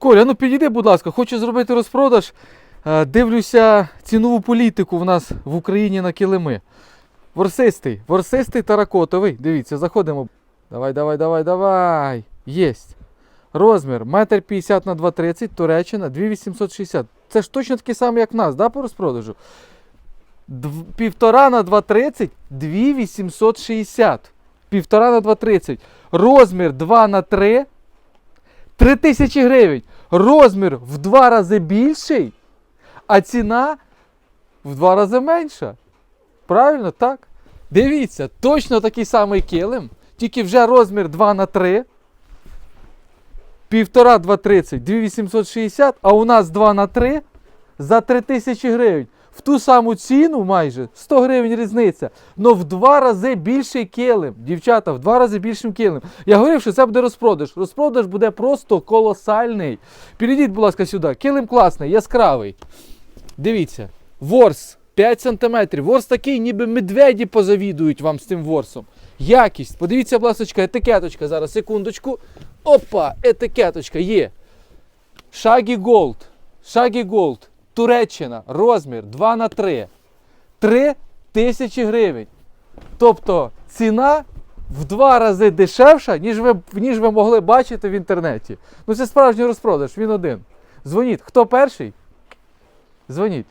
Коля, ну підійди, будь ласка, хочу зробити розпродаж. Е, Дивлюся цінову політику в нас в Україні на килими. Ворсистий, ворсистий таракотовий. Дивіться, заходимо. Давай, давай, давай, давай. Єсть. Розмір 1,50 на 2,30, Туреччина 2,860. Це ж точно такий самий, як в нас, да, по розпродажу? Дв- Півтора на 2,30 2,860. Півтора на 2,30. Розмір 2 на 3 3000 гривень. Розмір в два рази більший, а ціна в два рази менша. Правильно, так? Дивіться, точно такий самий килим, тільки вже розмір 2 на 3 Півтора 2,30, 2860, а у нас 2 на 3 за 3000 гривень. В ту саму ціну майже 100 гривень різниця. Но в два рази більший килим. Дівчата, в два рази більшим килим. Я говорив, що це буде розпродаж. Розпродаж буде просто колосальний. Підійдіть, будь ласка, сюди. Килим класний, яскравий. Дивіться, ворс 5 см. Ворс такий, ніби медведі позавідують вам з цим ворсом. Якість. Подивіться, будь ласка, етикеточка. Зараз, секундочку. Опа, етикеточка є. Шагі Голд. Шагі Голд. Туреччина. Розмір 2 на 3. 3 тисячі гривень. Тобто ціна в два рази дешевша, ніж ви, ніж ви могли бачити в інтернеті. Ну це справжній розпродаж, він один. Дзвоніть. Хто перший? Дзвоніть.